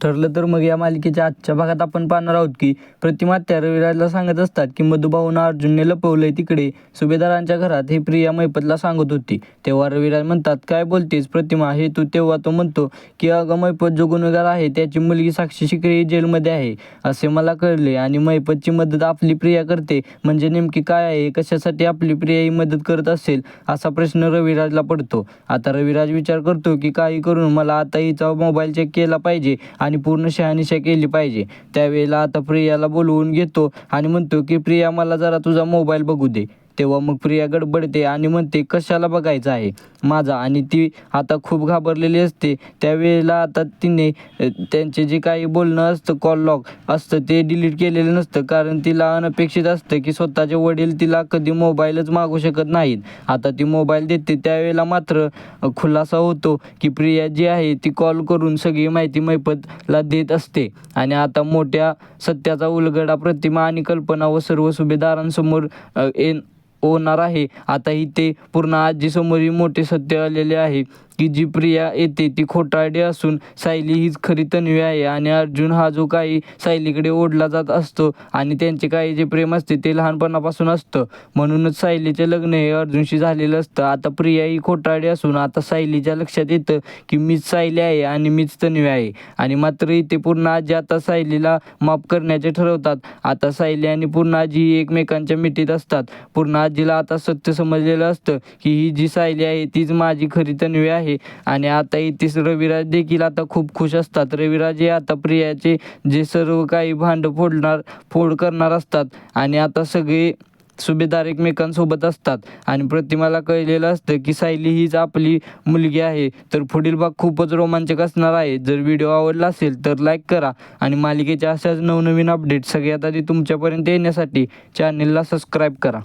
ठरलं तर मग या मालिकेच्या आजच्या भागात आपण पाहणार आहोत की प्रतिमा त्या रविराजला सांगत असतात की मधुभाऊनं अर्जुनने लपवलंय तिकडे. सुभेदारांच्या घरात हे प्रिया मैपतला सांगत होती. तेव्हा रविराज म्हणतात काय बोलतेस प्रतिमा? हे तू तेव्हा तो म्हणतो की अगं मैपत जो गुन्हेगार आहे त्याची मुलगी साक्षी शिकरे जेलमध्ये आहे. असे मला कळले आणि मैपतची मदत आपली प्रिया करते. म्हणजे नेमकी काय आहे? कशासाठी आपली प्रिया ही मदत करत असेल? असा प्रश्न रविराजला पडतो. आता रविराज विचार करतो की काही करून मला आता हिचा मोबाईल चेक केला पाहिजे आणि पूर्ण शहानिशा केली पाहिजे. त्यावेळेला आता प्रियाला बोलवून घेतो आणि म्हणतो की प्रिया मला जरा तुझा मोबाईल बघू दे. तेव्हा मग प्रिया गडबडते आणि म्हणते कशाला बघायचं आहे? माझा. आणि ती आता खूप घाबरलेली असते. त्यावेळेला आता तिने त्यांचे जे काही बोलणं असतं कॉल लॉक असतं ते डिलीट केलेलं नसतं. कारण तिला अनपेक्षित असतं की स्वतःचे वडील तिला कधी मोबाईलच मागू शकत नाहीत. आता ती मोबाईल देते. त्यावेळेला मात्र खुलासा होतो की प्रिया जी आहे ती कॉल करून सगळी माहिती मैपतला देत असते. आणि आता मोठ्या सत्याचा उलगडा प्रतिमा आणि कल्पना व सर्व सुभेदारांसमोर अ, येण होणार आहे. आता इथे पूर्ण आजीसमोरही मोठे सत्य आलेले आहे. की जी प्रिया येते ती खोटारडी असून सायली हीच खरी तन्वी आहे. आणि अर्जुन हा जो काही सायलीकडे ओढला जात असतो आणि त्यांचे काही जे प्रेम असते ते लहानपणापासून असतं. म्हणूनच सायलीचे लग्न हे अर्जुनशी झालेलं असतं. आता प्रिया ही खोटारडी असून आता सायलीच्या लक्षात येतं की मीच सायली आहे आणि मीच तन्वी आहे. आणि मात्र इथे पूर्ण आजी आता सायलीला माफ करण्याचे ठरवतात. आता सायली आणि पूर्ण आजी ही एकमेकांच्या मिठीत असतात. पूर्ण आजीला आता सत्य समजलेलं असतं की ही जी सायली आहे तीच माझी खरी तन्वी आहे. आणि आता इथेच रविराज देखील आता खूप खुश असतात. रविराज हे आता प्रियाचे जे सर्व काही भांड फोडणार फोड करणार असतात. आणि आता सगळे सुभेदार एकमेकांसोबत असतात. आणि प्रतिमाला कळलेलं असतं की सायली हीच आपली मुलगी आहे. तर पुढील भाग खूपच रोमांचक असणार आहे. जर व्हिडिओ आवडला असेल तर लाईक करा. आणि मालिकेच्या अशाच नवनवीन अपडेट सगळ्यात आधी तुमच्यापर्यंत येण्यासाठी चॅनेलला सबस्क्राईब करा.